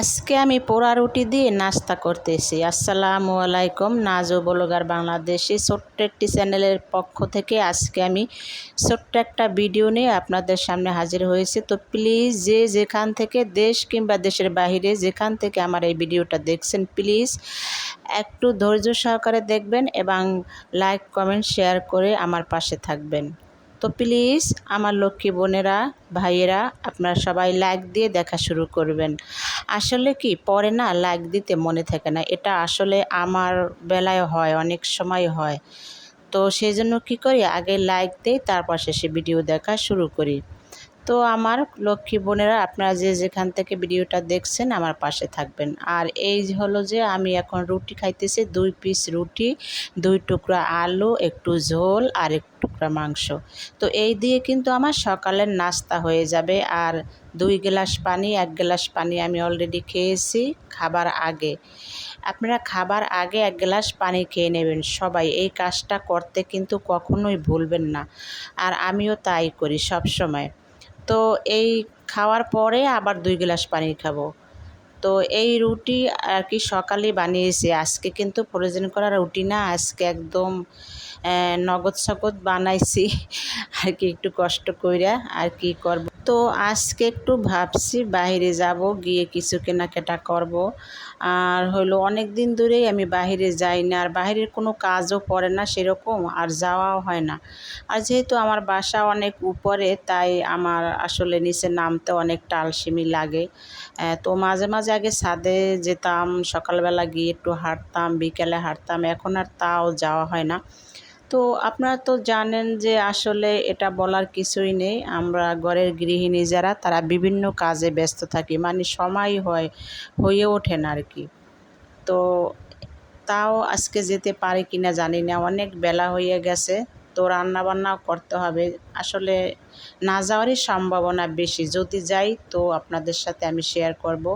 আজকে আমি পোড়া রুটি দিয়ে নাস্তা করতেছি। আসসালামু আলাইকুম। নাজো বলগার বাংলাদেশি ছোট্ট একটি চ্যানেলের পক্ষ থেকে আজকে আমি ছোট্ট একটা ভিডিও নিয়ে আপনাদের সামনে হাজির হয়েছি। তো প্লিজ যে যেখান থেকে দেশ কিংবা দেশের বাহিরে যেখান থেকে আমার এই ভিডিওটা দেখছেন, প্লিজ একটু ধৈর্য সহকারে দেখবেন এবং লাইক, কমেন্ট, শেয়ার করে আমার পাশে থাকবেন। তো প্লিজ আমার লক্ষ্মী বোনেরা, ভাইয়েরা, আপনারা সবাই লাইক দিয়ে দেখা শুরু করবেন। আসলে কি, পরে না লাইক দিতে মনে থাকে না। এটা আসলে আমার বেলায় হয়, অনেক সময় হয়। তো সেই জন্য কী করি, আগে লাইক দিই, তারপর শেষে ভিডিও দেখা শুরু করি। তো আমার লক্ষ্মী বোনেরা, আপনারা যে যেখান থেকে ভিডিওটা দেখছেন, আমার পাশে থাকবেন। আর এই হলো যে, আমি এখন রুটি খাইতেছি, দুই পিস রুটি, দুই টুকরা আলু, একটু ঝোল আর এক টুকরা মাংস। তো এই দিয়ে কিন্তু আমার সকালের নাস্তা হয়ে যাবে। আর দুই গ্লাস পানি, এক গ্লাস পানি আমি অলরেডি খেয়েছি খাবার আগে। আপনারা খাবার আগে এক গ্লাস পানি খেয়ে নেবেন সবাই। এই কাজটা করতে কিন্তু কখনোই ভুলবেন না। আর আমিও তাই করি সব সময়। তো এই খাওয়ার পরে আবার দুই গ্লাস পানি খাব। তো এই রুটি আর কি সকালে বানিয়েছি। আজকে কিন্তু প্রয়োজন করা রুটি না, আজকে একদম নগদ সকদ বানাইছি। আর কি একটু কষ্ট কইরা আর কি করব। তো আজকে একটু ভাবছি বাইরে যাব, গিয়ে কিছু কেনাকাটা করব। আর হলো অনেক দিন ধরেই আমি বাহিরে যাই না, আর বাহিরের কোনো কাজও পড়ে না সেরকম, আর যাওয়াও হয় না। আর যেহেতু আমার বাসা অনেক উপরে, তাই আমার আসলে নিচে নামতে অনেক টালসিমি লাগে। তো মাঝে মাঝে আগে ছাদে যেতাম, সকালবেলা গিয়ে একটু হাঁটতাম, বিকেলে হাঁটতাম, এখন আর তাও যাওয়া হয় না। তো আপনারা তো জানেন যে আসলে এটা বলার কিছুই নেই। আমরা ঘরের গৃহিণী যারা, তারা বিভিন্ন কাজে ব্যস্ত থাকি। মানে সময় হয়, হয়ে ওঠে না আর কি তো তাও আজকে যেতে পারে কি না জানি না। অনেক বেলা হয়ে গেছে, তো রান্নাবান্নাও করতে হবে। আসলে না যাওয়ারই সম্ভাবনা বেশি। যদি যাই, তো আপনাদের সাথে আমি শেয়ার করব।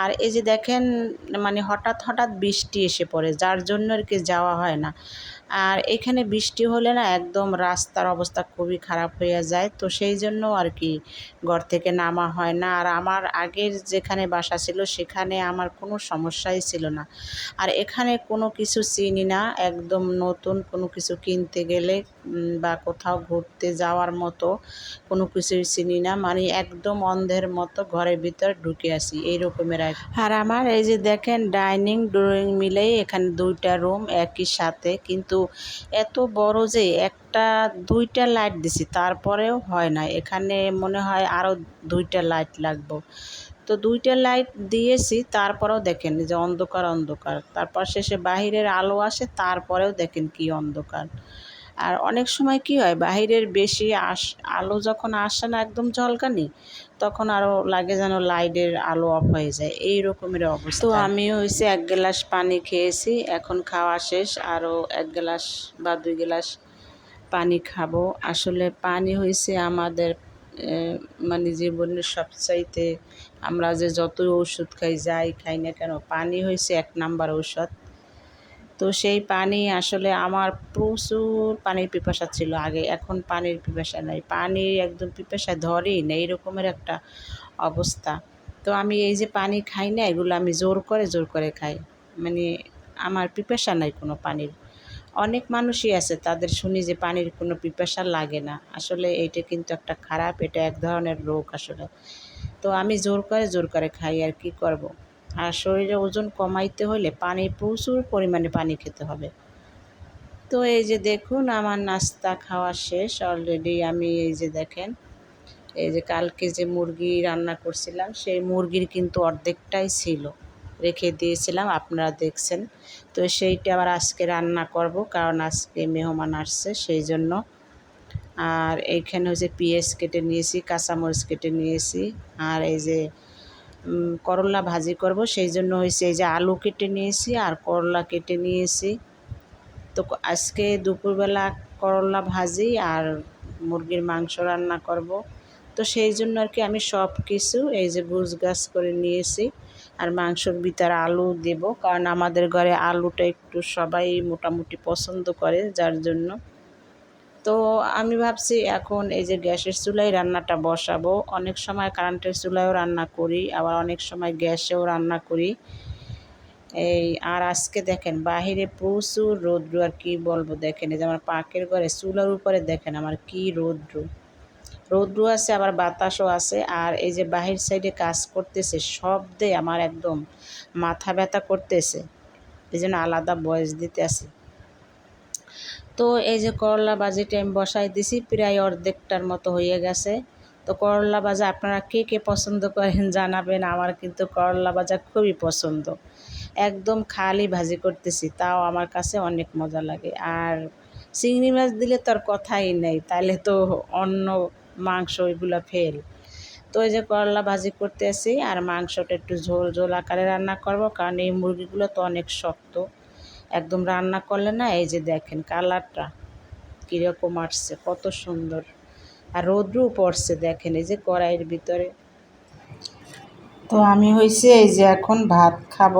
আর এই যে দেখেন মানে হঠাৎ হঠাৎ বৃষ্টি এসে পড়ে, যার জন্য আর কি যাওয়া হয় না। আর এখানে বৃষ্টি হলে না একদম রাস্তার অবস্থা খুবই খারাপ হয়ে যায়। তো সেই জন্য আর কি ঘর থেকে নামা হয় না। আর আমার আগের যেখানে বাসা ছিল সেখানে আমার কোনো সমস্যাই ছিল না। আর এখানে কোনো কিছু চিনি না। একদম নতুন কোনো কিছু কিনতে গেলে বা কোথাও ঘুরতে যাওয়ার মতো কোনো কিছুই চিনি না। মানে একদম অন্ধের মতো ঘরের ভিতর ঢুকে আসি এই রকমের আর আমার এই যে দেখেন ডাইনিং, ড্রয়িং মিলেই এখানে দুইটা রুম একই সাথে। কিন্তু এত বড় যে একটা দুইটা লাইট দিছি, তারপরেও হয় না। এখানে মনে হয় আরও দুইটা লাইট লাগবো। তো দুইটা লাইট দিয়েছি, তারপরেও দেখেন যে অন্ধকার অন্ধকার। তারপর শেষে বাহিরের আলো আসে, তারপরেও দেখেন কি অন্ধকার। আর অনেক সময় কি হয় বাহিরের বেশি আস আলো যখন আসে না একদম ঝলকানি তখন আরও লাগে যেন লাইটের আলো অফ হয়ে যায়। এই রকমের অবস্থা। তো আমি হয়েছে এক গ্লাস পানি খেয়েছি এখন খাওয়া শেষ আরও এক গ্লাস বা দুই গ্লাস পানি খাব। আসলে পানি হয়েছে আমাদের মানে জীবনের সবচাইতে আমরা যে যতই ওষুধ খাই যাই খাই না কেন পানি হয়েছে এক নাম্বার ঔষধ। তো সেই পানি আসলে আমার প্রচুর পানির পিপাসা ছিল আগে, এখন পানির পিপাসা নাই। পানি একদম পিপাসা ধরেই না এইরকমের একটা অবস্থা। তো আমি এই যে পানি খাই না, এগুলো আমি জোর করে জোর করে খাই। মানে আমার পিপাসা নাই কোনো পানির। অনেক মানুষই আছে, তাদের শুনি যে পানির কোনো পিপাসা লাগে না। আসলে এইটা কিন্তু একটা খারাপ, এটা এক ধরনের রোগ আসলে। তো আমি জোর করে জোর করে খাই আর কি করব। আর শরীরে ওজন কমাইতে হলে পানি, প্রচুর পরিমাণে পানি খেতে হবে। তো এই যে দেখুন, আমার নাস্তা খাওয়া শেষ। অলরেডি আমি এই যে দেখেন, এই যে কালকে যে মুরগি রান্না করছিলাম, সেই মুরগির কিন্তু অর্ধেকটাই ছিল। রেখে দিয়েছিলাম, আপনারা দেখছেন। তো সেইটা আবার আজকে রান্না করব, কারণ আজকে মেহমান আসছে, সেই জন্য। আর এইখানে হচ্ছে পেঁয়াজ কেটে নিয়েছি, কাঁচামরিচ কেটে নিয়েছি, আর এই যে করলা ভাজি করব। সেই জন্য হয়েছে এই যে আলু কেটে নিয়েছি আর করলা কেটে নিয়েছি। তো আজকে দুপুরবেলা করলা ভাজি আর মুরগির মাংস রান্না করব। তো সেই জন্য আর কি আমি সব কিছু এই যে গুছ গাছ করে নিয়েছি আর মাংসর ভিতরে আলু দেব। কারণ আমাদের ঘরে আলুটা একটু সবাই মোটামুটি পছন্দ করে, যার জন্য। তো আমি ভাবছি এখন এই যে গ্যাসের চুলায় রান্নাটা বসাবো। অনেক সময় কারেন্টের চুলায়ও রান্না করি, আবার অনেক সময় গ্যাসেও রান্না করি। এই আর আজকে দেখেন, বাহিরে প্রচুর রৌদ্র আর কি বলব দেখেন, এই যে আমার পাকের ঘরে চুলার উপরে দেখেন আমার কি রৌদ্র। রৌদ্র আছে, আবার বাতাসও আছে, আর এই যে বাহির সাইডে কাজ করতেছে, শব্দে আমার একদম মাথা ব্যথা করতেছে। এই জন্য আলাদা বয়স দিতে আছে। তো এই যে করলা বাজিটা আমি বসাই দিছি, প্রায় অর্ধেকটার মতো হয়ে গেছে। তো করলা ভাজা আপনারা কে কে পছন্দ করেন জানাবেন, আমার কিন্তু করলা ভাজা খুবই পছন্দ। একদম খালি ভাজি করতেছি, তাও আমার কাছে অনেক মজা লাগে। আর চিংড়ি মাছ দিলে তো আর কথাই নেই তাহলে তো অন্য মাংস এগুলো ফেল। তো এই যে করলা ভাজি করতে আসি আর মাংসটা একটু ঝোল ঝোল আকারে রান্না করব, কারণ এই মুরগিগুলো তো অনেক শক্ত। একদম রান্না করলে না, এই যে দেখেন কালারটা কীরকম আসছে, কত সুন্দর। আর রৌদ্রও পড়ছে দেখেন, এই যে কড়াইয়ের ভিতরে। তো আমি হয়েছে এই যে এখন ভাত খাব।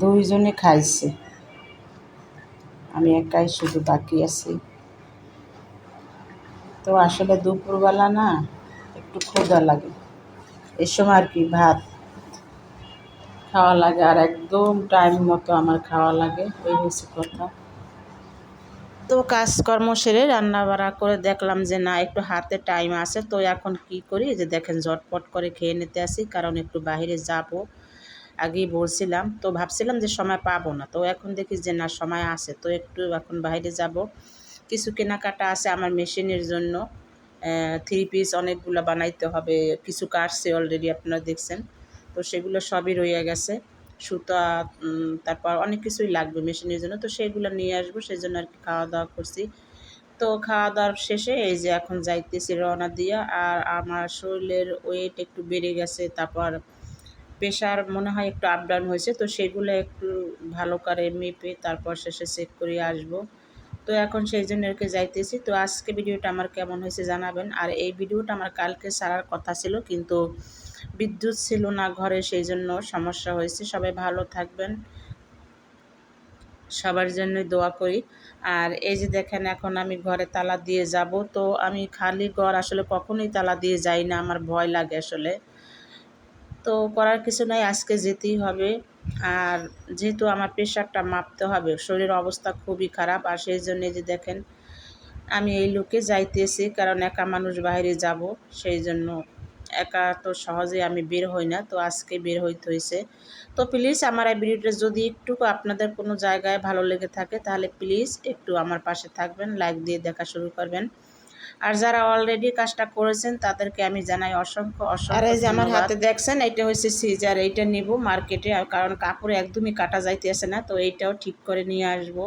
দুইজনে খাইছে। আমি একাই শুধু বাকি আছি। তো আসলে দুপুরবেলা না একটু ক্ষুধা লাগে। এই সময় আর কি ভাত খাওয়া লাগে আর একদম টাইম মতো আমার খাওয়া লাগে এই হচ্ছে কথা। তো কাজকর্ম সেরে রান্না বাড়া করে দেখলাম যে না একটু হাতে টাইম আছে তো এখন কি করি? যে দেখেন ঝটপট করে খেয়ে নিতে আসি কারণ একটু বাইরে যাব। আগেই বলছিলাম তো ভাবছিলাম যে সময় পাবো না তো এখন দেখি যে না সময় আছে তো একটু এখন বাইরে যাব। কিছু কেনাকাটা আছে আমার মেশিনের জন্য থ্রি পিস অনেকগুলো বানাইতে হবে। কিছু কাটছে অলরেডি আপনারা দেখছেন। তো সেগুলো সবই রয়ে গেছে। সুতা তারপর অনেক কিছুই লাগবে মেশিনের জন্য। তো সেগুলো নিয়ে আসব সেই জন্য আর কি খাওয়া দাওয়া করছি। তো খাওয়া দাওয়ার শেষে এই যে এখন যাইতেছি রওনা দিয়া, আর আমার শরীরের ওয়েট একটু বেড়ে গেছে, তারপর প্রেশার মনে হয় একটু আপ ডাউন হয়েছে, তো সেগুলো একটু ভালো করে মেপে তারপর শেষে চেক করে আসব। তো এখন সেই জন্য এরকে যাইতেছি। তো আজকে ভিডিওটা আমার কেমন হয়েছে জানাবেন। আর এই ভিডিওটা আমার কালকে সারার কথা ছিল, কিন্তু বিদ্যুৎ ছিল না ঘরে, সেই জন্য সমস্যা হয়েছে। সবাই ভালো থাকবেন। সবার জন্যই দোয়া করি। আর এই যে দেখেন, এখন আমি ঘরে তালা দিয়ে যাব। তো আমি খালি ঘর আসলে কখনোই তালা দিয়ে যাই না, আমার ভয় লাগে আসলে। তো করার কিছু নাই, আজকে যেতেই হবে। আর যেহেতু আমার প্রেশারটা মাপতে হবে, শরীরের অবস্থা খুবই খারাপ, আর সেই জন্য যে দেখেন, আমি এই লোকে যাইতেছি কারণ একা মানুষ বাইরে যাব, সেই জন্য একা তো সহজে আমি বের হই না, তো আজকে বের হইতে হয়েছে তো প্লিজ আমার এই ভিডিওটা যদি একটু আপনাদের কোনো জায়গায় ভালো লেগে থাকে, তাহলে প্লিজ একটু আমার পাশে থাকবেন লাইক দিয়ে দেখা শুরু করবেন। আর যারা অলরেডি কাজটা করেছেন তাদেরকে আমি জানাই অসংখ্য অসংখ্য আর এই যে আমার হাতে দেখছেন এটা হচ্ছে সিজার এইটা নিব মার্কেটে কারণ কাপড় একদমই কাটা যাইতেছে না তো এইটাও ঠিক করে নিয়ে আসব।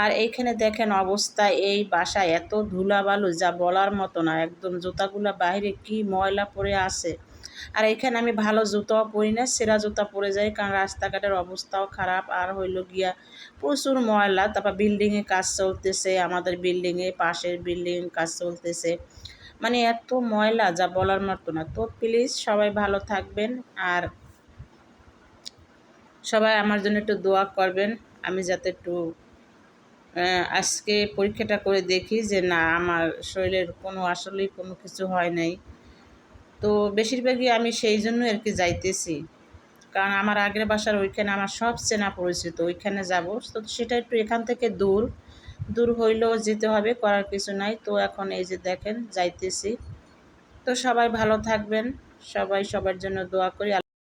আর এইখানে দেখেন অবস্থা এই বাসা এত ধুলাবালু যা বলার মতো না একদম জুতাগুলা বাইরে কি ময়লা পড়ে আছে। আর এখানে আমি ভালো জুতাও পরি না, সেরা জুতা পরে যাই, কারণ রাস্তাঘাটের অবস্থাও খারাপ। আর হইল গিয়া প্রচুর ময়লা, তারপর বিল্ডিংয়ে কাজ চলতেছে, আমাদের বিল্ডিংয়ে পাশের বিল্ডিং কাজ চলতেছে। মানে এত ময়লা, যা বলার মতো না। তো প্লিজ সবাই ভালো থাকবেন, আর সবাই আমার জন্য একটু দোয়া করবেন, আমি যাতে একটু আজকে পরীক্ষাটা করে দেখি যে না, আমার শরীরের কোনো, আসলেই কোনো কিছু হয় নাই। তো বেশিরভাগই আমি সেই জন্য আর কি যাইতেছি। কারণ আমার আগের বাসার ওইখানে আমার সব চেনা পরিচিত, ওইখানে যাব। তো সেটা একটু এখান থেকে দূর। দূর হইলেও যেতে হবে, করার কিছু নাই। তো এখন এই যে দেখেন, যাইতেছি। তো সবাই ভালো থাকবেন। সবাই সবার জন্য দোয়া করি।